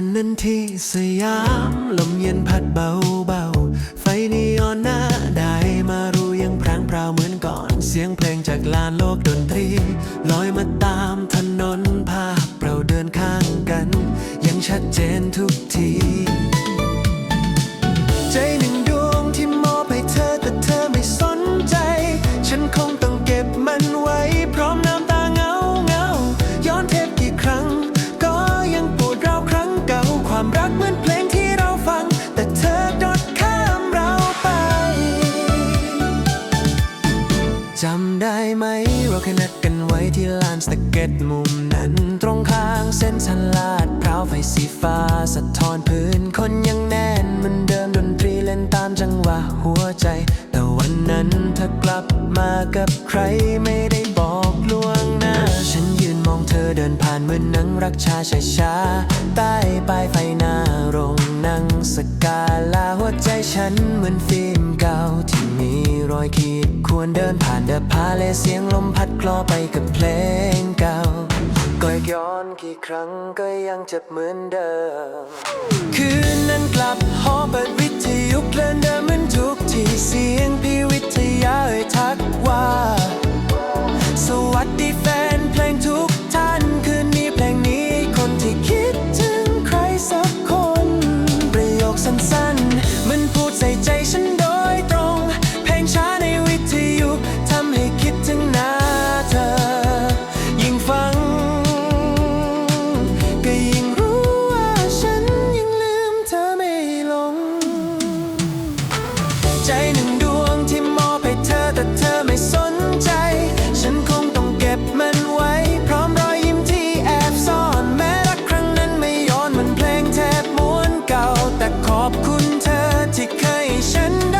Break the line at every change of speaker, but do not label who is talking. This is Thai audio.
ันนั้นที่สยามลมเย็นพัดเบาเบาๆ ไฟนีออนหน้าได้มารู้ยังพรางพราวเหมือนก่อน เสียงเพลงจากลานโลกดนตรี ลอยมาตามถนนภาพเราเดินข้างกัน ยังชัดเจนทุกที ยนัดกันไว้ที่ลานสเก็ตมุมนั้น ตรงข้างเส้นชันลาดพร้าวไฟสีฟ้า สะท้อนพื้นคนยังแน่นเหมันเดิมดนตรีเล่นตามจังหวะหัวใจ แต่วันนั้นเธอกลับมากับใครไม่ได้บอกล่วงหน้า ฉันยืนมองเธอเดินผ่านเหมือนนังรักชาช้าชาใต้ป้ายไฟหน้าโรงนังสกาลาหัวใจฉันเหมือนฟิล์ม มีรอยขีดควรเดินผ่านเดอพาเลเสียงลมพัดคลอไปกับเพลงเก่าก็ย้อนกี่ครั้งก็ยังเจ็บเหมือนเดิม แต่ขอบคุณเธอที่เคยฉันได้